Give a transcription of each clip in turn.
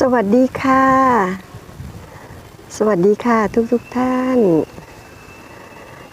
สวัสดีค่ะ สวัสดีค่ะทุกทุกท่าน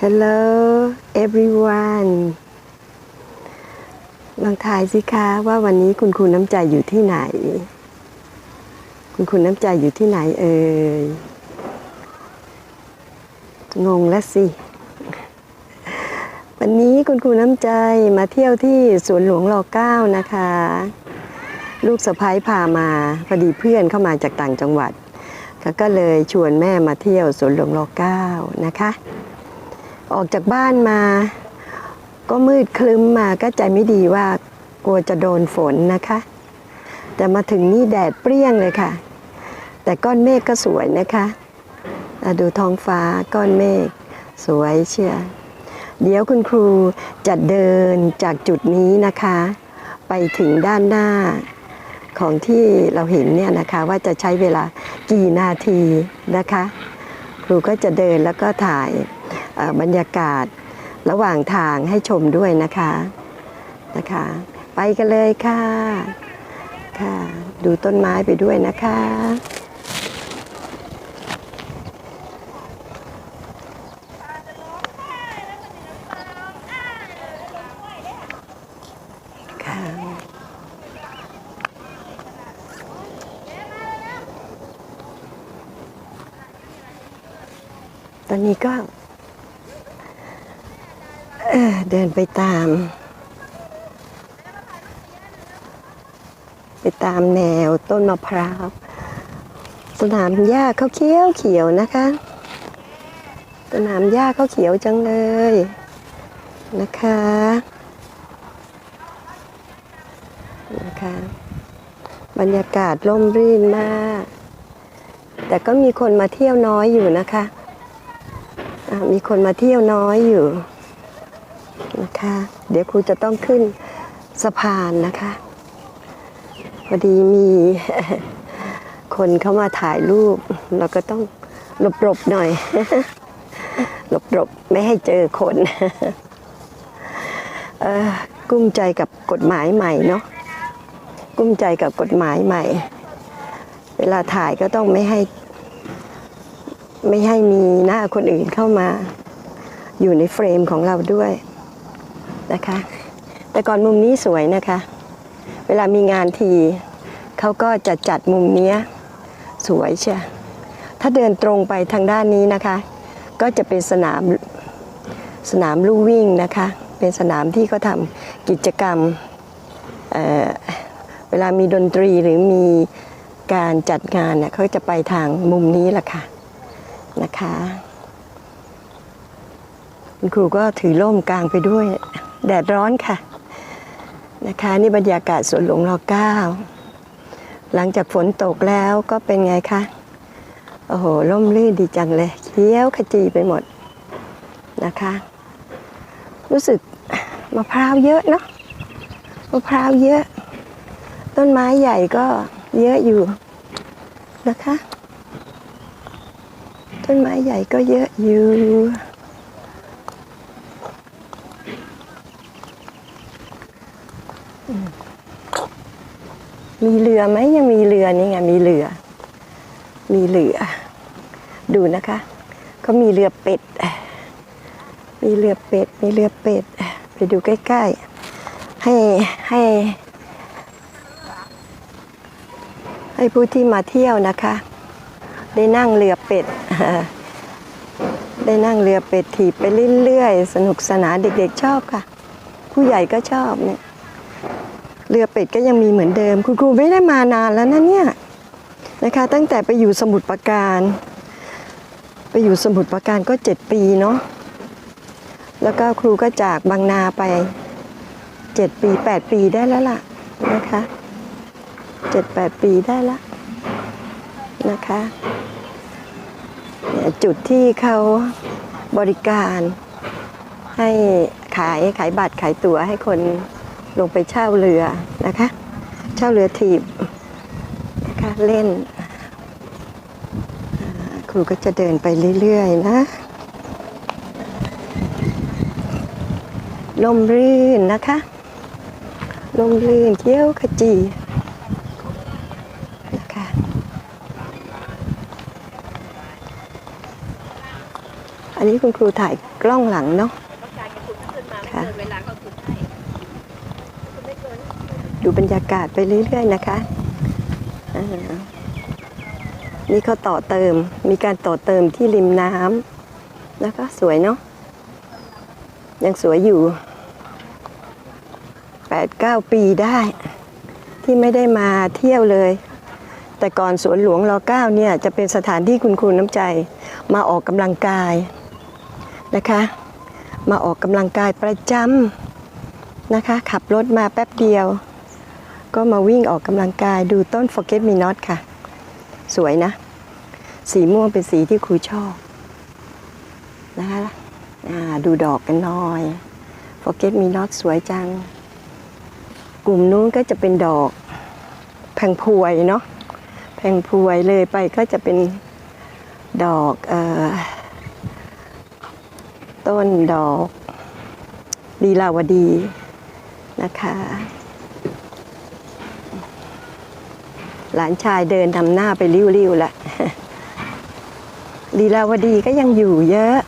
Hello everyone ลองทายสิคะว่าวันนี้คุณครูน้ำใจอยู่ที่ไหน คุณครูน้ำใจอยู่ที่ไหนเอ่ย งงแล้วสิ วันนี้คุณครูน้ำใจมาเที่ยวที่สวนหลวงรอเก้านะคะ ลูกสะพ้ายพามาพอดีเพื่อนเข้ามาจากต่างจังหวัดก็เลยชวนแม่มาเที่ยวสวนหลวงรอเก้านะคะ ออกจากบ้านมา ก็มืดคลึ้มมาก็ใจไม่ดีว่ากลัวจะโดนฝนนะคะ แต่มาถึงนี่แดดเปรี้ยงเลยค่ะ แต่ก้อนเมฆก็สวยนะคะอะดูท้องฟ้าก้อนเมฆสวยเชียวเดี๋ยวคุณครูจะเดินจากจุดนี้นะคะ ไปถึงด้านหน้า ของที่เราเห็นเนี่ยนะคะว่าจะใช้เวลากี่นาทีนะคะ ครูก็จะเดินแล้วก็ถ่ายบรรยากาศระหว่างทางให้ชมด้วยนะคะนะคะ ไปกันเลยค่ะค่ะ ดูต้นไม้ไปด้วยนะคะ ตอนนี้ก็เดินไปตาม ไปตามแนวต้นมะพร้าว สนามหญ้าเขาเขียวเขียวนะคะ สนามหญ้าเขาเขียวจังเลยนะคะนะคะบรรยากาศร่มรื่นมาก แต่ก็มีคนมาเที่ยวน้อยอยู่นะคะ มีคนมาเที่ยวน้อยอยู่นะคะ เดี๋ยวครูจะต้องขึ้นสะพานนะคะพอดีมีคนเข้ามาถ่ายรูป เราก็ต้องหลบๆหน่อยหลบๆไม่ให้เจอคนกุ้มใจกับกฎหมายใหม่เนาะกุ้มใจกับกฎหมายใหม่ เวลาถ่ายก็ต้องไม่ให้ ไม่ให้มีหน้าคนอื่นเข้ามา อยู่ในเฟรมของเราด้วยนะคะ แต่ก่อนมุมนี้สวยนะคะ เวลามีงานทีเขาก็จะจัดมุมนี้สวยเชียถ้าเดินตรงไปทางด้านนี้นะคะ ก็จะเป็นสนามสนามลู่วิ่งนะคะ เป็นสนามที่เขาทำกิจกรรมเเวลามีดนตรีหรือมีการจัดงานเนี่ยเขาจะไปทางมุมนี้แหละค่ะ นะคะ คุณครูก็ถือร่มกลางไปด้วย แดดร้อนค่ะนะคะนี่บรรยากาศสวนหลวงรอเก้าหลังจากฝนตกแล้วก็เป็นไงคะ โอ้โหร่มรื่นดีจังเลยเขียวขจีไปหมดนะคะ รู้สึกมะพร้าวเยอะเนาะมะพร้าวเยอะ ต้นไม้ใหญ่ก็เยอะอยู่นะคะ ต้นไม้ใหญ่ก็เยอะอยู่มมีเรือไหมยังมีเรือนี่ไงมีเรือ มีเรือ ดูนะคะเขามีเรือเป็ด มีเรือเป็ด มีเรือเป็ด ไปดูใกล้ ๆ ให้ให้ ให้ผู้ที่มาเที่ยวนะคะ ได้นั่งเรือเป็ด ได้นั่งเรือเป็ดถีบไปเรื่อยๆ สนุกสนานเด็กๆชอบค่ะ ผู้ใหญ่ก็ชอบเนี่ย เรือเป็ดก็ยังมีเหมือนเดิม คุณครูไม่ได้มานานแล้วนะเนี่ยนะคะ ตั้งแต่ไปอยู่สมุทรปราการ ไปอยู่สมุทรปราการก็เจ็ดปีเนาะแล้วก็ครูก็จากบางนาไปเจ็ดปีแปดปีได้แล้วล่ะนะคะเจ็ดแปดปีได้ละนะคะ จุดที่เขาบริการให้ขายขายบัตรขายตั๋วให้คนลงไปเช่าเรือนะคะ เช่าเรือถีบนะคะเล่น ครูก็จะเดินไปเรื่อยๆนะลมรื่นนะคะลมรื่นเกี้ยวขจี นะคะ นนี้คุณครูถ่ายกล้องหลังเนาะต้องการจะขุดขึ้นมาไม่ค่ะเกินเวลาเขาขุดให้ขุดไม่เกินดูบรรยากาศไปเรื่อยๆนะคะอ่านี่เขาต่อเติม มีการต่อเติมที่ริมน้ำแล้วก็สวยเนาะ ยังสวยอยู่ 8-9 ปีได้ ที่ไม่ได้มาเที่ยวเลย แต่ก่อนสวนหลวงรอเก้าเนี่ยจะเป็นสถานที่คุณครูน้ำใจมาออกกำลังกาย นะคะ มาออกกำลังกายประจำนะคะ ขับรถมาแป๊บเดียว ก็มาวิ่งออกกำลังกายดูต้น Forget Me Not ค่ะ สวยนะ สีม่วงเป็นสีที่ครูชอบนะคะดูดอกกันหน่อย Forget Me Not สวยจัง กลุ่มนู้นก็จะเป็นดอกแพงพวยเนาะแพงพวยเลยไปก็จะเป็นดอกเอ่อ ต้นดอกลีลาวดีนะคะหลานชายเดินทำหน้าไปริ้วๆละลีลาวดีก็ยังอยู่เยอะ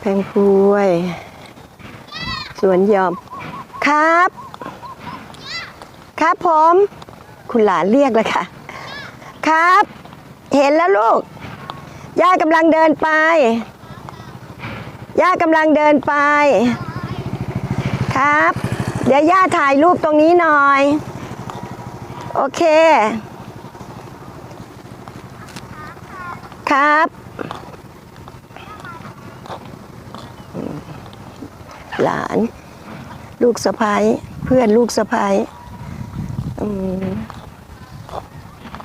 แพงพวย สวนยอม ครับ ครับผม คุณหลานเรียกเลยค่ะ ครับ เห็นแล้วลูก ย่ากำลังเดินไป ย่ากำลังเดินไป ครับ เดี๋ยวย่าถ่ายรูปตรงนี้หน่อย โอเค ครับ หลาน ลูกสะพ้ายเพื่อนลูกสะพ้าย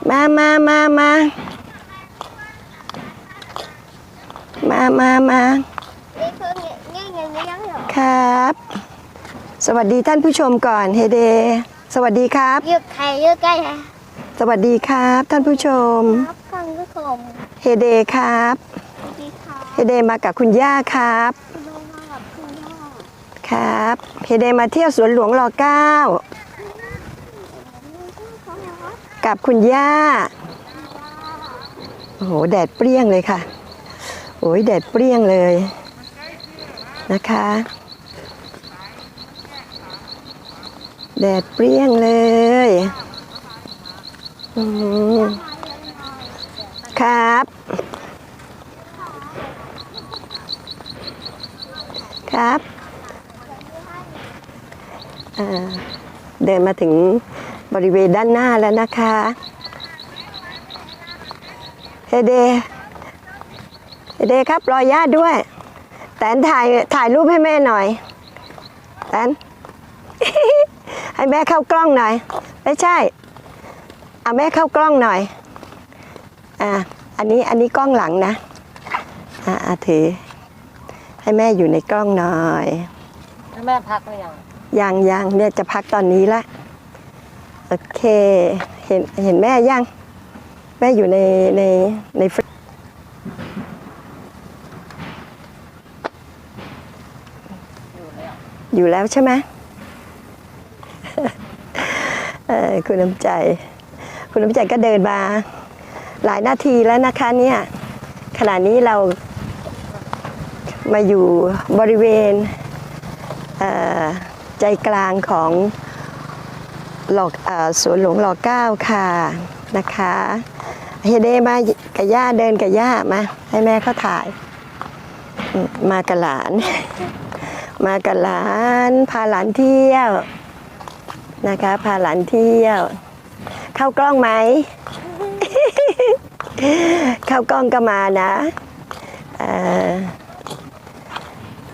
มามามามา มามามา นี่คือเงี้ยเงี้ยเงี้ยเหรอ ครับ สวัสดีท่านผู้ชมก่อนเฮเด สวัสดีครับยืดไทยยืดใกล้ฮะสวัสดีครับท่านผู้ชม ครับฟังผู้ชมเฮเดครับดีค่ะเฮเดมากับคุณย่าครับ คุณลุงมากับคุณพ่อครับเฮเดมาเที่ยวสวนหลวงรอเก้าเขาเหรอกับคุณย่า โอ้โหแดดเปรี้ยงเลยค่ะ โอ้ยแดดเปรี้ยงเลยนะคะ แดดเปรี้ยงเลยอืมครับ ครับเอ่อเดินมาถึงบริเวณด้านหน้าแล้วนะคะเฮเดเฮเดครับรอยญาติด้วย แตนถ่ายถ่ายรูปให้แม่หน่อย แตน ให้แม่เข้ากล้องหน่อย ไม่ใช่เอาแม่เข้ากล้องหน่อยอ่าอันนี้อันนี้กล้องหลังนะอ่าอ่าถือ ให้แม่อยู่ในกล้องหน่อยแม่พักหรือยังยังยังเนี่ยจะพักตอนนี้ละโอเคเห็นเห็นแม่ยังแม่อยู่ในในในฟรีอยู่แล้วใช่ไหม เออ คุณน้ำใจ คุณน้ำใจก็เดินมา หลายนาทีแล้วนะคะเนี่ยขณะนี้เรามาอยู่บริเวณใจกลางของหลอกอสวนหลวงหลอเก้าค่ะนะคะเฮเดมากับย่าเดินกับย่ามา ให้แม่เขาถ่าย มากับหลาน มากับหลาน พาหลานเที่ยว นะคะ พาหลานเที่ยว เข้ากล้องไหม เข้ากล้องก็มานะ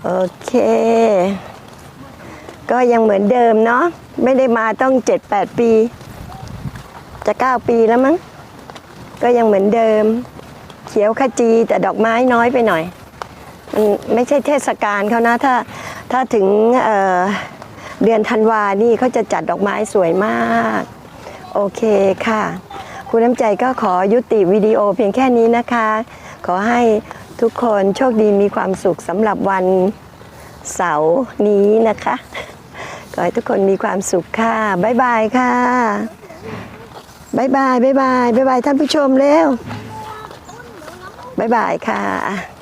โอเค ก็ยังเหมือนเดิมเนาะไม่ได้มาต้องเจ็ดแปดปี จะเก้าปีแล้วมั้ง ก็ยังเหมือนเดิม เขียวขจีแต่ดอกไม้น้อยไปหน่อย มันไม่ใช่เทศกาลเขานะ ถ้าถ้าถึงเออ เดือนธันวานี่เขาจะจัดดอกไม้สวยมาก โอเคค่ะ คุณน้ำใจก็ขอยุติวิดีโอเพียงแค่นี้นะคะ ขอให้ทุกคนโชคดีมีความสุขสำหรับวันเสาร์นี้นะคะ ขอให้ทุกคนมีความสุขค่ะ บ๊ายบายค่ะ บ๊ายบาย บ๊ายบาย บ๊ายบายท่านผู้ชมเร็ว บ๊ายบายค่ะ